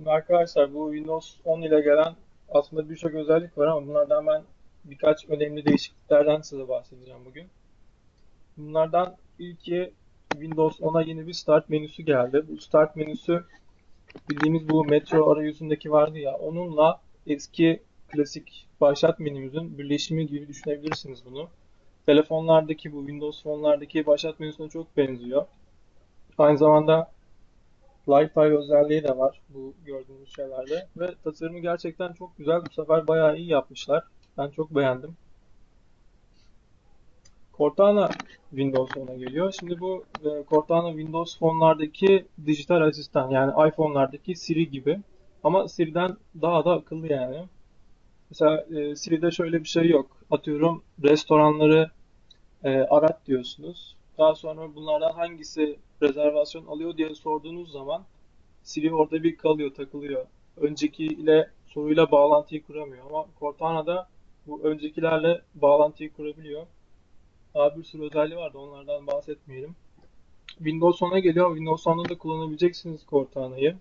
Şimdi arkadaşlar bu Windows 10 ile gelen aslında birçok özellik var ama bunlardan ben birkaç önemli değişikliklerden size bahsedeceğim bugün. Bunlardan ilki Windows 10'a yeni bir Start menüsü geldi. Bu Start menüsü bildiğimiz bu Metro arayüzündeki vardı ya onunla eski klasik başlat menümüzün birleşimi gibi düşünebilirsiniz bunu. Telefonlardaki bu Windows fonlardaki başlat menüsüne çok benziyor. Aynı zamanda Lifestyle özelliği de var bu gördüğünüz şeylerde. Ve tasarımı gerçekten çok güzel. Bu sefer bayağı iyi yapmışlar. Ben çok beğendim. Cortana Windows Phone'a geliyor. Şimdi bu e, Cortana Windows fonlardaki dijital asistan yani iPhone'lardaki Siri gibi. Ama Siri'den daha da akıllı yani. Mesela e, Siri'de şöyle bir şey yok. Atıyorum restoranları e, arat diyorsunuz. Daha sonra bunlardan hangisi rezervasyon alıyor diye sorduğunuz zaman Siri orada bir kalıyor, takılıyor. Önceki ile soruyla bağlantıyı kuramıyor ama Cortana'da bu öncekilerle bağlantıyı kurabiliyor. Daha bir sürü özelliği vardı onlardan bahsetmeyelim. Windows 10'a geliyor. Windows 10'da da kullanabileceksiniz Cortana'yı.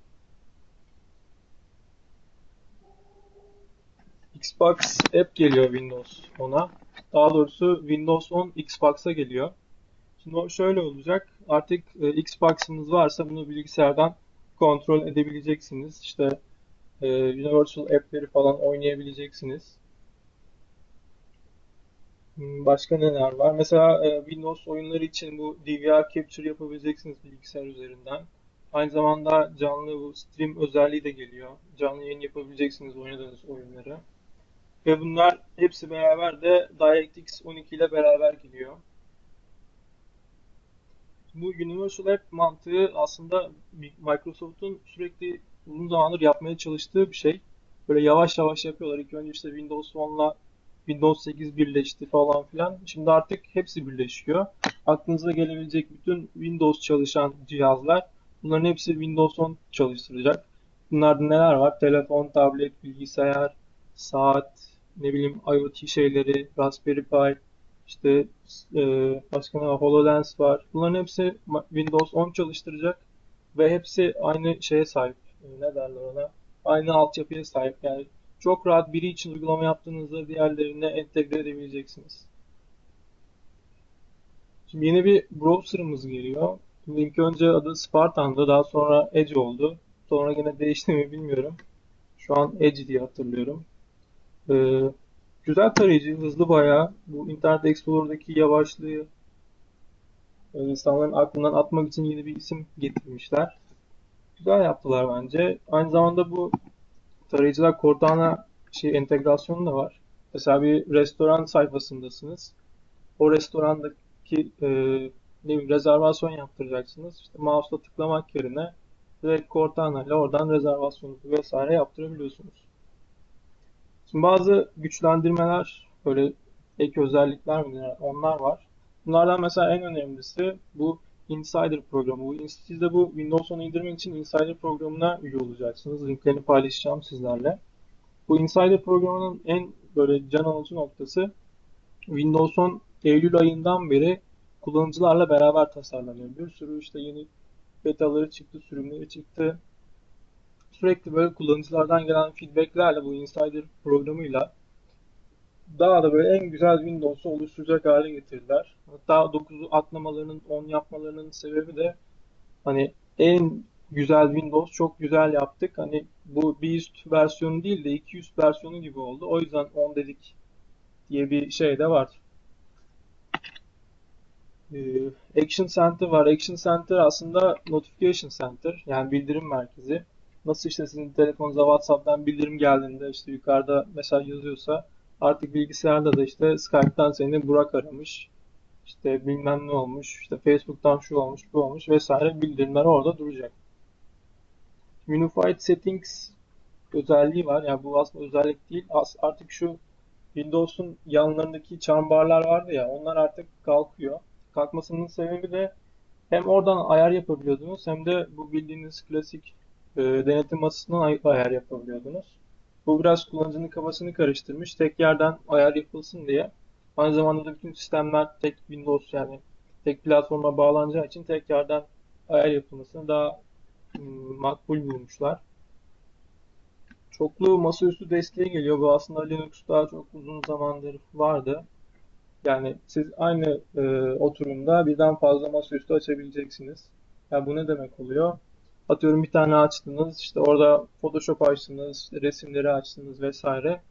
Xbox App geliyor Windows 10'a. Daha doğrusu Windows 10 Xbox'a geliyor. Şimdi o şöyle olacak. Artık e, Xbox'ınız varsa bunu bilgisayardan kontrol edebileceksiniz. İşte e, Universal app'leri falan oynayabileceksiniz. Hmm, Başka neler var? Mesela e, Windows oyunları için bu DVR capture yapabileceksiniz bilgisayar üzerinden. Aynı zamanda canlı bu stream özelliği de geliyor. Canlı yayın yapabileceksiniz oynadığınız oyunları. Ve bunlar hepsi beraber de DirectX 12 ile beraber geliyor. Bu Universal App mantığı aslında Microsoft'un sürekli uzun zamandır yapmaya çalıştığı bir şey. Böyle yavaş yavaş yapıyorlar. İlk önce işte Windows 10'la Windows 8 birleşti falan filan. Şimdi artık hepsi birleşiyor. Aklınıza gelebilecek bütün Windows çalışan cihazlar bunların hepsi Windows 10 çalıştıracak. Bunlarda neler var? Telefon, tablet, bilgisayar, saat, ne bileyim IoT şeyleri, Raspberry Pi, işte e, başka ne? HoloLens var. Bunların hepsi Windows 10 çalıştıracak ve hepsi aynı şeye sahip. E, ne derler ona? Aynı altyapıya sahip. Yani çok rahat biri için uygulama yaptığınızda diğerlerine entegre edebileceksiniz. Şimdi yeni bir browser'ımız geliyor. İlk önce adı Spartan'dı. Daha sonra Edge oldu. Sonra yine değişti mi bilmiyorum. Şu an Edge diye hatırlıyorum. Ee, güzel tarayıcı, hızlı bayağı. Bu Internet Explorer'daki yavaşlığı e, insanların aklından atmak için yeni bir isim getirmişler. Güzel yaptılar bence. Aynı zamanda bu tarayıcılar Cortana şey entegrasyonu da var. Mesela bir restoran sayfasındasınız. O restorandaki e, ne bileyim, rezervasyon yaptıracaksınız. İşte mouse'la tıklamak yerine direkt Cortana ile oradan rezervasyonunuzu vesaire yaptırabiliyorsunuz. Şimdi bazı güçlendirmeler, böyle ek özellikler mi onlar var. Bunlardan mesela en önemlisi bu Insider programı. Bu, siz de bu Windows 10'u indirmek için Insider programına üye olacaksınız. Linklerini paylaşacağım sizlerle. Bu Insider programının en böyle can alıcı noktası Windows 10 Eylül ayından beri kullanıcılarla beraber tasarlanıyor. Bir sürü işte yeni betaları çıktı, sürümleri çıktı. Sürekli böyle kullanıcılardan gelen feedbacklerle bu Insider programıyla daha da böyle en güzel Windows'u oluşturacak hale getirdiler. Hatta 9'u atlamalarının 10 yapmalarının sebebi de hani en güzel Windows çok güzel yaptık. Hani bu bir üst versiyonu değil de iki üst versiyonu gibi oldu. O yüzden 10 dedik diye bir şey de var. Ee, Action Center var. Action Center aslında Notification Center yani bildirim merkezi. Nasıl işte sizin telefonunuza WhatsApp'tan bildirim geldiğinde işte yukarıda mesaj yazıyorsa artık bilgisayarda da işte Skype'tan seni Burak aramış. İşte bilmem ne olmuş. işte Facebook'tan şu olmuş, bu olmuş vesaire bildirimler orada duracak. Unified Settings özelliği var. Yani bu aslında özellik değil. Artık şu Windows'un yanlarındaki çambarlar vardı ya onlar artık kalkıyor. Kalkmasının sebebi de hem oradan ayar yapabiliyordunuz hem de bu bildiğiniz klasik e, denetim masasından ay ayar yapabiliyordunuz. Bu biraz kullanıcının kafasını karıştırmış. Tek yerden ayar yapılsın diye. Aynı zamanda da bütün sistemler tek Windows yani tek platforma bağlanacağı için tek yerden ayar yapılmasını daha ım, makbul bulmuşlar. Çoklu masaüstü desteği geliyor. Bu aslında Linux'ta çok uzun zamandır vardı. Yani siz aynı e, oturumda birden fazla masaüstü açabileceksiniz. Yani bu ne demek oluyor? Atıyorum bir tane açtınız, işte orada Photoshop açtınız, işte resimleri açtınız vesaire.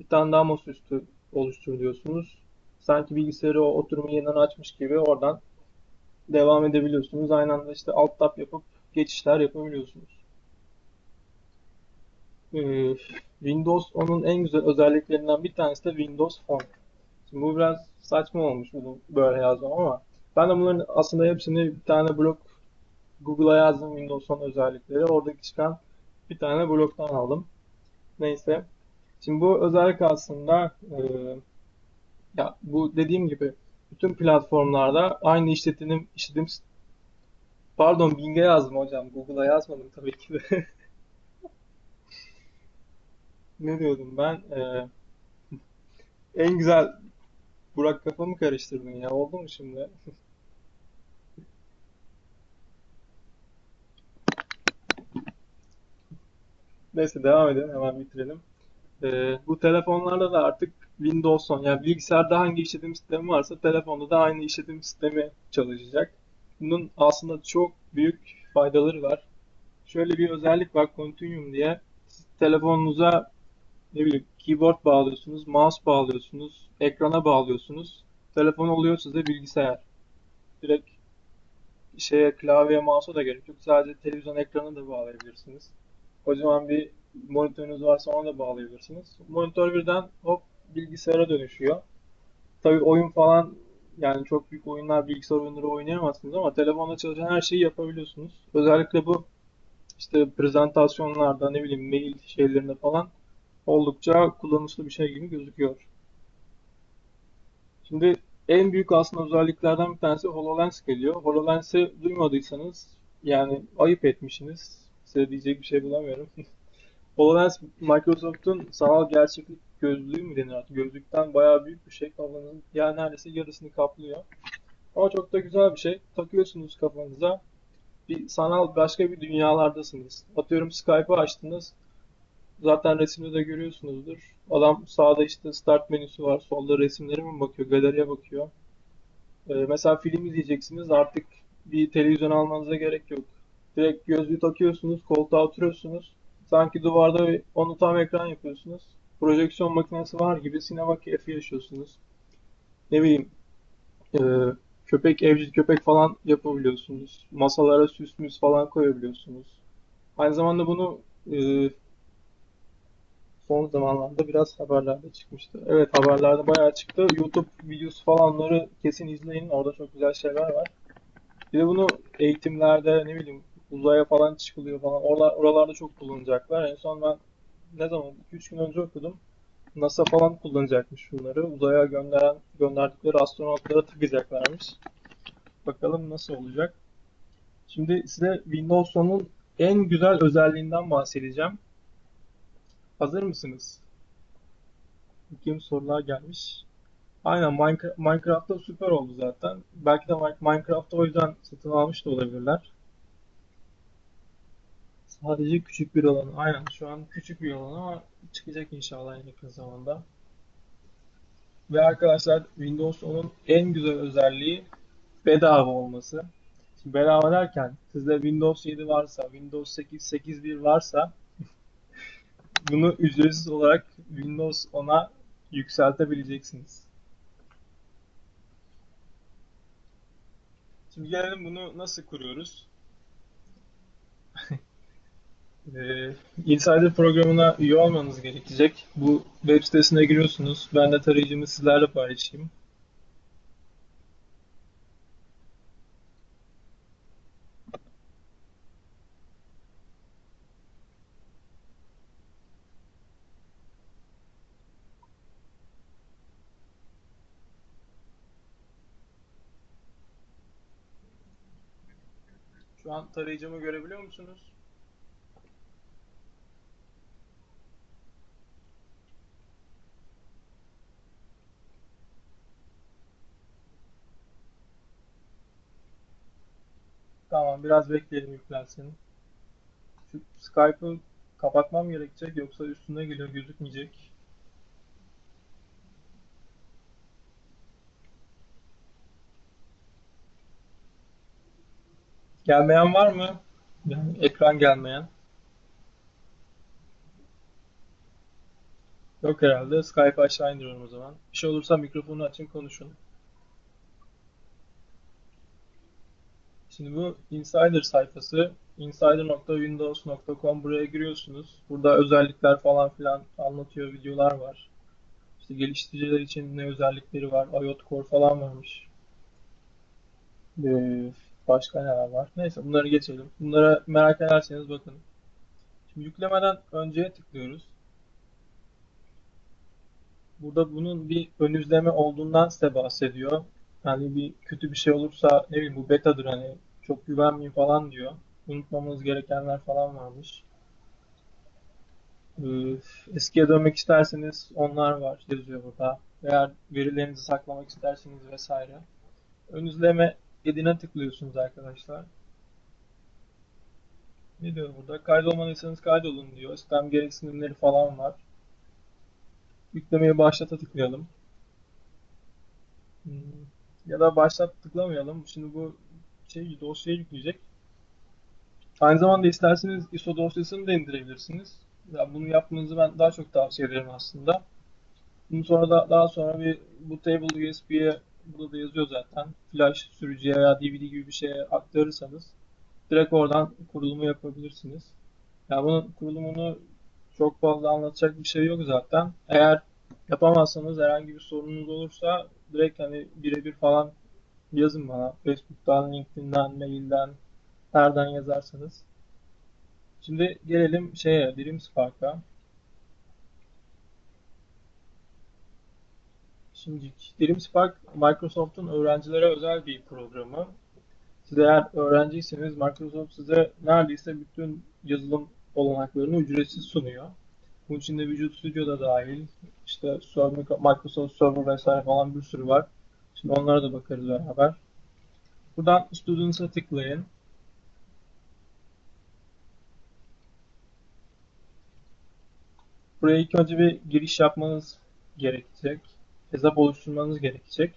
Bir tane daha masaüstü oluştur diyorsunuz. Sanki bilgisayarı o oturumu yeniden açmış gibi oradan devam edebiliyorsunuz. Aynı anda işte alt tab yapıp geçişler yapabiliyorsunuz. Ee, Windows onun en güzel özelliklerinden bir tanesi de Windows Phone. Şimdi bu biraz saçma olmuş bunu böyle yazmam ama ben de bunların aslında hepsini bir tane blog Google'a yazdım Windows Phone özellikleri. Oradaki çıkan bir tane blogdan aldım. Neyse. Şimdi bu özellik aslında e, ya bu dediğim gibi bütün platformlarda aynı işletim işletim pardon Bing'e yazdım hocam. Google'a yazmadım tabii ki de. Ne diyordum ben? Ee, en güzel Burak kafamı karıştırdın ya. Oldu mu şimdi? Neyse devam edelim. Hemen bitirelim. Ee, bu telefonlarda da artık Windows 10 yani bilgisayarda hangi işletim sistemi varsa telefonda da aynı işletim sistemi çalışacak. Bunun aslında çok büyük faydaları var. Şöyle bir özellik var Continuum diye. Siz telefonunuza ne bileyim keyboard bağlıyorsunuz, mouse bağlıyorsunuz, ekrana bağlıyorsunuz. Telefon oluyor size bilgisayar. Direkt şeye klavyeye mouse'a da gerek yok. Sadece televizyon ekranına da bağlayabilirsiniz. Kocaman bir monitörünüz varsa ona da bağlayabilirsiniz. Monitör birden hop bilgisayara dönüşüyor. Tabii oyun falan yani çok büyük oyunlar, bilgisayar oyunları oynayamazsınız ama telefonla çalışan her şeyi yapabiliyorsunuz. Özellikle bu işte prezentasyonlarda ne bileyim mail şeylerinde falan oldukça kullanışlı bir şey gibi gözüküyor. Şimdi en büyük aslında özelliklerden bir tanesi HoloLens geliyor. HoloLens'i duymadıysanız yani ayıp etmişsiniz. Size diyecek bir şey bulamıyorum. HoloLens Microsoft'un sanal gerçeklik gözlüğü mü denir artık? Gözlükten bayağı büyük bir şey. Kafanızın yani neredeyse yarısını kaplıyor. Ama çok da güzel bir şey. Takıyorsunuz kafanıza. Bir sanal başka bir dünyalardasınız. Atıyorum Skype'ı açtınız. Zaten resimde de görüyorsunuzdur. Adam sağda işte start menüsü var. Solda resimlere mi bakıyor? Galeriye bakıyor. Ee, mesela film izleyeceksiniz. Artık bir televizyon almanıza gerek yok. Direkt gözlüğü takıyorsunuz. Koltuğa oturuyorsunuz. Sanki duvarda onu tam ekran yapıyorsunuz. Projeksiyon makinesi var gibi sinema keyfi yaşıyorsunuz. Ne bileyim e, köpek, evcil köpek falan yapabiliyorsunuz. Masalara süs müs falan koyabiliyorsunuz. Aynı zamanda bunu e, son zamanlarda biraz haberlerde çıkmıştı. Evet haberlerde bayağı çıktı. YouTube videosu falanları kesin izleyin. Orada çok güzel şeyler var. Bir de bunu eğitimlerde ne bileyim uzaya falan çıkılıyor falan. Oralar, oralarda çok kullanacaklar. En son ben ne zaman 2-3 gün önce okudum. NASA falan kullanacakmış bunları. Uzaya gönderen gönderdikleri astronotlara takacaklarmış. Bakalım nasıl olacak. Şimdi size Windows 10'un en güzel özelliğinden bahsedeceğim. Hazır mısınız? Bakayım sorular gelmiş. Aynen Minecraft'ta süper oldu zaten. Belki de Minecraft'ta o yüzden satın almış da olabilirler. Sadece küçük bir alan. Aynen şu an küçük bir alan ama çıkacak inşallah en yakın zamanda. Ve arkadaşlar Windows 10'un en güzel özelliği bedava olması. Şimdi bedava derken sizde Windows 7 varsa, Windows 8, 8.1 varsa bunu ücretsiz olarak Windows 10'a yükseltebileceksiniz. Şimdi gelelim bunu nasıl kuruyoruz? Ee, Insider programına üye olmanız gerekecek. Bu web sitesine giriyorsunuz. Ben de tarayıcımı sizlerle paylaşayım. Şu an tarayıcımı görebiliyor musunuz? Tamam biraz bekleyelim yüklensin. Şu Skype'ı kapatmam gerekecek yoksa üstüne geliyor gözükmeyecek. Gelmeyen var mı? Yani ekran gelmeyen. Yok herhalde. Skype aşağı indiriyorum o zaman. Bir şey olursa mikrofonu açın konuşun. Şimdi bu Insider sayfası. insider.windows.com buraya giriyorsunuz. Burada özellikler falan filan anlatıyor. Videolar var. İşte geliştiriciler için ne özellikleri var. IoT Core falan varmış. Ee, başka neler var? Neyse bunları geçelim. Bunlara merak ederseniz bakın. Şimdi yüklemeden önceye tıklıyoruz. Burada bunun bir ön izleme olduğundan size bahsediyor. Yani bir kötü bir şey olursa ne bileyim bu betadır hani çok güvenmeyin falan diyor. Unutmamanız gerekenler falan varmış. Eskiye dönmek isterseniz onlar var yazıyor burada. Eğer verilerinizi saklamak isterseniz vesaire. Ön izleme edine tıklıyorsunuz arkadaşlar. Ne diyor burada? Kaydolmadıysanız kaydolun diyor. Sistem gereksinimleri falan var. Yüklemeye başlata tıklayalım. Hmm. Ya da başlat tıklamayalım. Şimdi bu şey dosyayı yükleyecek. Aynı zamanda isterseniz ISO dosyasını da indirebilirsiniz. Ya bunu yapmanızı ben daha çok tavsiye ederim aslında. Bunun sonra da daha sonra bir bu table USB'ye burada da yazıyor zaten. Flash sürücüye veya DVD gibi bir şeye aktarırsanız direkt oradan kurulumu yapabilirsiniz. Yani bunun kurulumunu çok fazla anlatacak bir şey yok zaten. Eğer yapamazsanız herhangi bir sorununuz olursa direkt hani birebir falan yazın bana. Facebook'tan, LinkedIn'den, mailden, nereden yazarsanız. Şimdi gelelim şeye, Dream Spark'a. Şimdi Dream Spark Microsoft'un öğrencilere özel bir programı. Siz eğer öğrenciyseniz Microsoft size neredeyse bütün yazılım olanaklarını ücretsiz sunuyor. Bunun içinde Visual Studio da dahil, işte Microsoft Server vesaire falan bir sürü var. Şimdi onlara da bakarız beraber. Buradan Students'a tıklayın. Buraya ilk önce bir giriş yapmanız gerekecek. Hesap oluşturmanız gerekecek.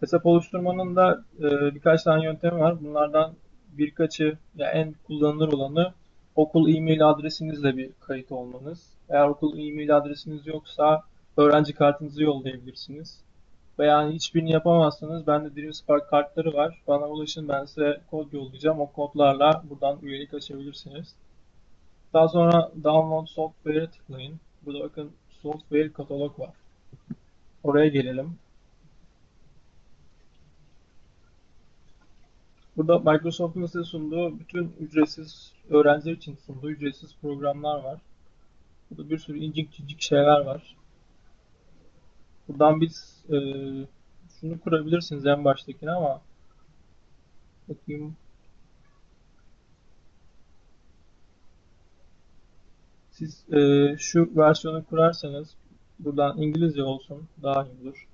Hesap oluşturmanın da e, birkaç tane yöntemi var. Bunlardan birkaçı ya en kullanılır olanı okul e-mail adresinizle bir kayıt olmanız. Eğer okul e-mail adresiniz yoksa öğrenci kartınızı yollayabilirsiniz. Veya hiçbirini yapamazsanız bende DreamSpark kartları var. Bana ulaşın ben size kod yollayacağım. O kodlarla buradan üyelik açabilirsiniz. Daha sonra Download Software'e tıklayın. Burada bakın Software katalog var. Oraya gelelim. Burada Microsoft'un size sunduğu bütün ücretsiz öğrenciler için sunduğu ücretsiz programlar var. Burada bir sürü incik cincik şeyler var. Buradan biz e, şunu kurabilirsiniz en baştakini ama bakayım siz e, şu versiyonu kurarsanız buradan İngilizce olsun daha iyi olur.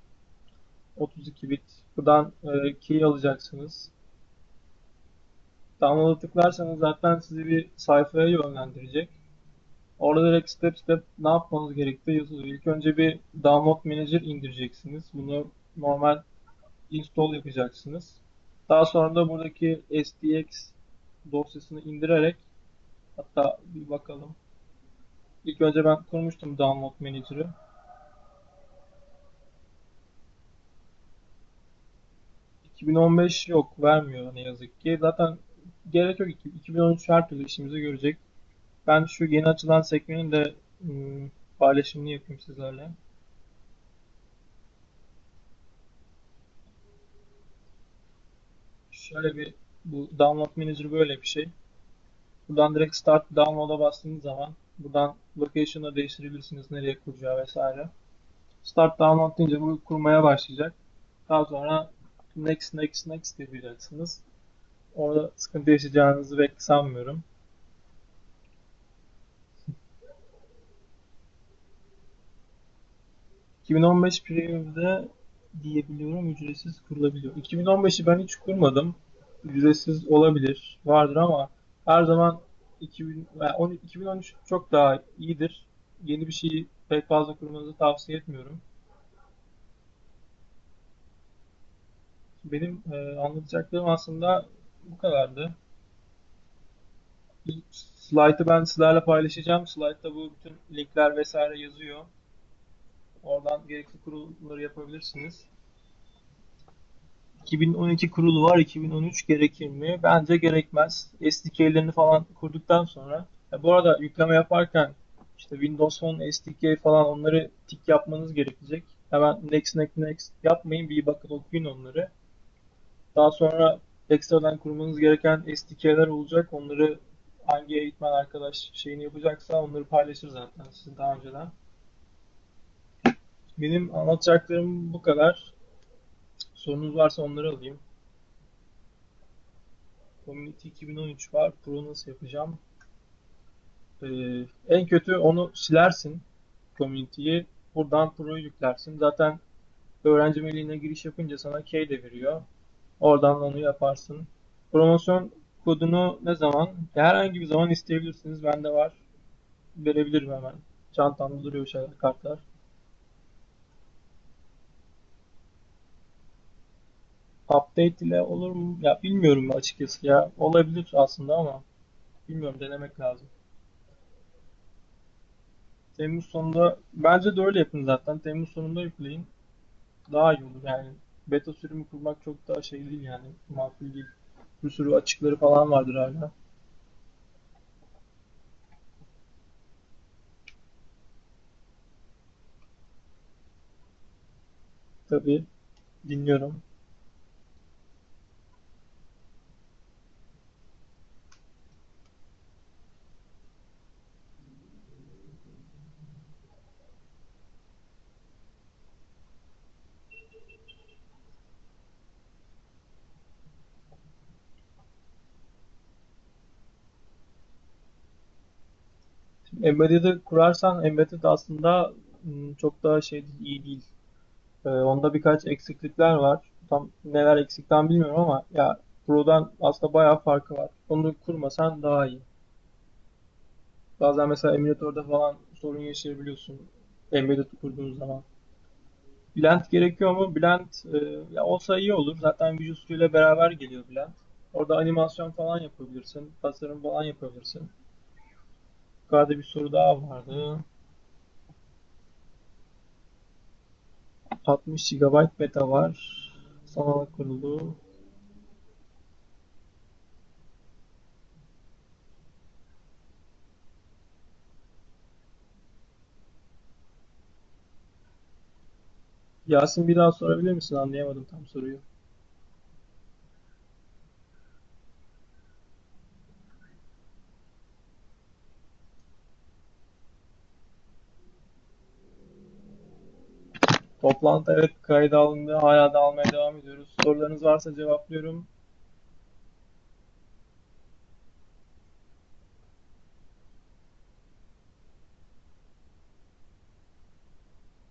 32 bit. Buradan e, key alacaksınız. Download'a tıklarsanız zaten sizi bir sayfaya yönlendirecek. Orada direkt step step ne yapmanız gerektiği yazılıyor. İlk önce bir Download Manager indireceksiniz. Bunu normal install yapacaksınız. Daha sonra da buradaki SDX dosyasını indirerek hatta bir bakalım. İlk önce ben kurmuştum Download Manager'ı. ...2015 yok vermiyor ne yazık ki. Zaten gerek yok. 2013 her türlü işimizi görecek. Ben şu yeni açılan sekmenin de ım, paylaşımını yapayım sizlerle. Şöyle bir bu download manager böyle bir şey. Buradan direkt start download'a bastığınız zaman buradan location'ı değiştirebilirsiniz nereye kuracağı vesaire. Start download deyince bu kurmaya başlayacak. Daha sonra next next next yapacaksınız. Orada sıkıntı yaşayacağınızı pek sanmıyorum. 2015 Preview'de diyebiliyorum ücretsiz kurulabiliyor. 2015'i ben hiç kurmadım. Ücretsiz olabilir. Vardır ama her zaman 2000, yani 10 2013 çok daha iyidir. Yeni bir şeyi pek fazla kurmanızı tavsiye etmiyorum. Benim e, anlatacaklarım aslında bu kadardı. Slide'ı ben sizlerle paylaşacağım. Slide'da bu bütün linkler vesaire yazıyor. Oradan gerekli kurulumları yapabilirsiniz. 2012 kurulu var. 2013 gerekir mi? Bence gerekmez. SDK'lerini falan kurduktan sonra. Ya bu arada yükleme yaparken işte Windows Phone SDK falan onları tik yapmanız gerekecek. Hemen next next next yapmayın. Bir bakın okuyun onları. Daha sonra ekstradan kurmanız gereken SDK'ler olacak. Onları hangi eğitmen arkadaş şeyini yapacaksa onları paylaşır zaten sizin daha önceden. Benim anlatacaklarım bu kadar. Sorunuz varsa onları alayım. Community 2013 var. Pro nasıl yapacağım? Ee, en kötü onu silersin. Community'yi. Buradan Pro'yu yüklersin. Zaten öğrenci mailiğine giriş yapınca sana key de veriyor. Oradan onu yaparsın. Promosyon kodunu ne zaman? Herhangi bir zaman isteyebilirsiniz. Bende var. Verebilirim hemen. Çantamda duruyor şeyler, kartlar. Update ile olur mu? Ya bilmiyorum açıkçası ya. Olabilir aslında ama bilmiyorum denemek lazım. Temmuz sonunda bence de öyle yapın zaten. Temmuz sonunda yükleyin. Daha iyi olur yani. Beta sürümü kurmak çok daha şey değil yani. Makul değil. Bir sürü açıkları falan vardır hala. Tabii dinliyorum. Embedded'i kurarsan Embedded aslında hmm, çok daha şey iyi değil. Ee, onda birkaç eksiklikler var. Tam neler eksik tam bilmiyorum ama ya Pro'dan aslında bayağı farkı var. Onu kurmasan daha iyi. Bazen mesela emülatörde falan sorun yaşayabiliyorsun. Embedded kurduğun zaman. Blend gerekiyor mu? Blend e, ya olsa iyi olur. Zaten Visual Studio ile beraber geliyor Blend. Orada animasyon falan yapabilirsin. Tasarım falan yapabilirsin. Yukarıda bir soru daha vardı. 60 GB beta var. Sanal kurulu. Yasin bir daha sorabilir misin? Anlayamadım tam soruyu. Toplantı evet kayda alındı. Hala da almaya devam ediyoruz. Sorularınız varsa cevaplıyorum.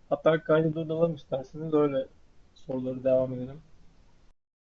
Hatta kaydı durduralım isterseniz öyle soruları devam edelim.